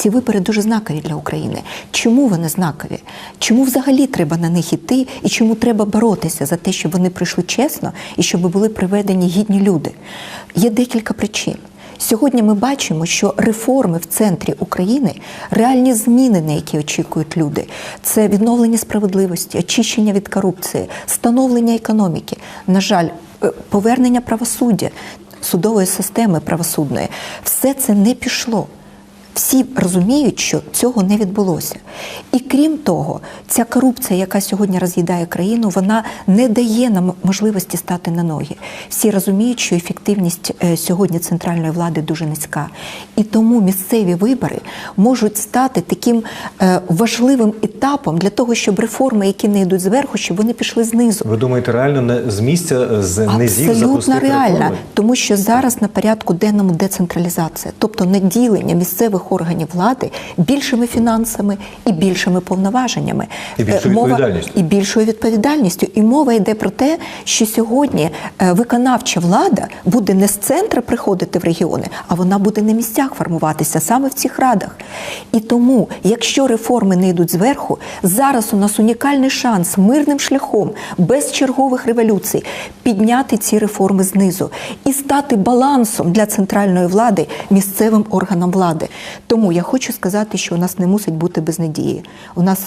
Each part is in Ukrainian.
ці вибори дуже знакові для України. Чому вони знакові? Чому взагалі треба на них іти, і чому треба боротися за те, щоб вони прийшли чесно і щоб були приведені гідні люди? Є декілька причин. Сьогодні ми бачимо, що реформи в центрі України, реальні зміни, на які очікують люди, це відновлення справедливості, очищення від корупції, становлення економіки. На жаль, е, повернення правосуддя, судової системи правосудної, все це не пішло. Всі розуміють, що цього не відбулося. І крім того, ця корупція, яка сьогодні роз'їдає країну, вона не дає нам можливості стати на ноги. Всі розуміють, що ефективність е, сьогодні центральної влади дуже низька. І тому місцеві вибори можуть стати таким е, важливим етапом для того, щоб реформи, які не йдуть зверху, щоб вони пішли знизу. Ви думаєте, реально не з місця з низів Абсолютно реально, тому що зараз на порядку денному децентралізація, тобто наділення місцевих органів влади більшими фінансами і більшими повноваженнями, І більшою Е, мова- відповідальністю. і більшою відповідальністю. І мова йде про те, що сьогодні е, виконавча влада буде не з центра приходити в регіони, а вона буде на місцях формуватися саме в цих радах. І тому, якщо реформи не йдуть зверху, зараз у нас унікальний шанс мирним шляхом, без чергових революцій, підняти ці реформи знизу і стати балансом для центральної влади місцевим органам влади. Тому я хочу сказати, що у нас не мусить бути безнадії. У нас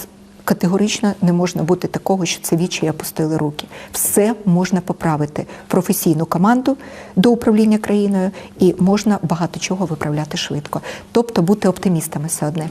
Категорично не можна бути такого, що це вічі опустили руки. Все можна поправити. Професійну команду до управління країною і можна багато чого виправляти швидко. Тобто бути оптимістами все одне.